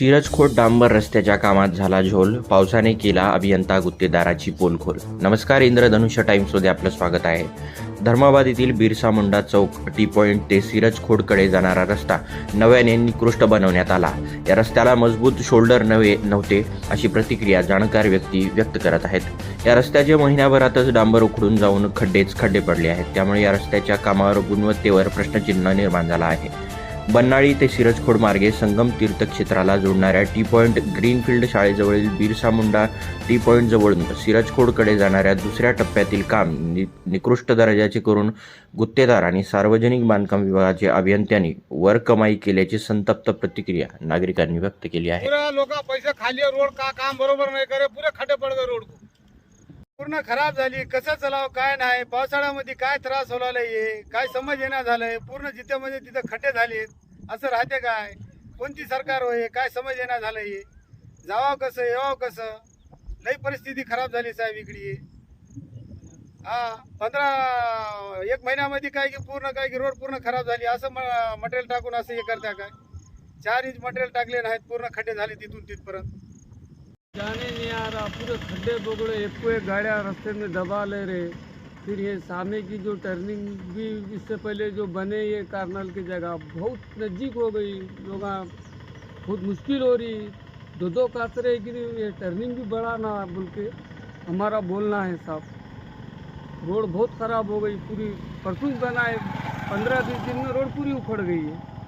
सिरजखोट डांबर रस्त्याच्या कामात झाला झोल. पावसाने केला अभियंता गुत्तेदाराची पोलखोल. नमस्कार इंद्रधनुष्य टाईम्समध्ये आपलं स्वागत आहे. धर्माबाद येथील बिरसा मुंडा चौक टी पॉईंट ते सिरजखोडकडे जाणारा रस्ता नव्याने निकृष्ट बनवण्यात आला. या रस्त्याला मजबूत शोल्डर नव्हे नव्हते अशी प्रतिक्रिया जाणकार व्यक्ती व्यक्त करत आहेत. या रस्त्याचे महिन्याभरातच डांबर उखडून जाऊन खड्डेच खड्डे पडले आहेत. त्यामुळे या रस्त्याच्या कामावर गुणवत्तेवर प्रश्नचिन्ह निर्माण झाला आहे. बन्नाळी ते सिरजखोड मार्गे संगम तीर्थक्षेत्राला जोडणाऱ्या टी पॉईंट ग्रीनफील्ड शाळेजवळील बिरसा मुंडा टी पॉईंट जवळून सिरजखोडकडे जाणाऱ्या दुसऱ्या टप्प्यातील काम नि निकृष्ट दर्जाचे करून गुत्तेदार आणि सार्वजनिक बांधकाम विभागाचे अभियंत्यांनी वर कमाई केल्याची संतप्त प्रतिक्रिया नागरिकांनी व्यक्त केली आहे. लोक पैसे खाली रोड का काम बरोबर नाही करे पुरे खड्डे पड रोड पूर्ण खराब झाली कसं चलाव काय नाही पावसाळ्यामध्ये काय त्रास होलाय काय समज येणार झालंय पूर्ण जिथे म्हणजे तिथं खड्डे झालेत. असं राहते काय? कोणती सरकार होय? काय समज येणार झालं हे जावं कसं यावं कसं? लई परिस्थिती खराब झाली साहेब इकडे. हा पंधरा एक महिन्यामध्ये काय की पूर्ण काय की रोड पूर्ण खराब झाली. असं मटेरियल टाकून असं हे करता काय? चार इंच मटेरियल टाकले नाहीत पूर्ण खड्डे झाले तिथून तिथपर्यंत. जाने नहीं आ रहा पूरे खड्डे बगड़े एक गाड्या एक गाड़ियाँ रास्ते में दबा ले रहे। फिर ये सामने की जो टर्निंग भी इससे पहले जो बने ये कार्नल की जगह, बहुत नज़दीक हो गई। लोग बहुत मुश्किल हो रही। दो दो कातरे कि ये टर्निंग भी बड़ा ना बोल के हमारा बोलना है साहब रोड बहुत ख़राब हो गई, पूरी, परसों बना है। पंद्रह बीस दिन में रोड पूरी उखड़ गई है।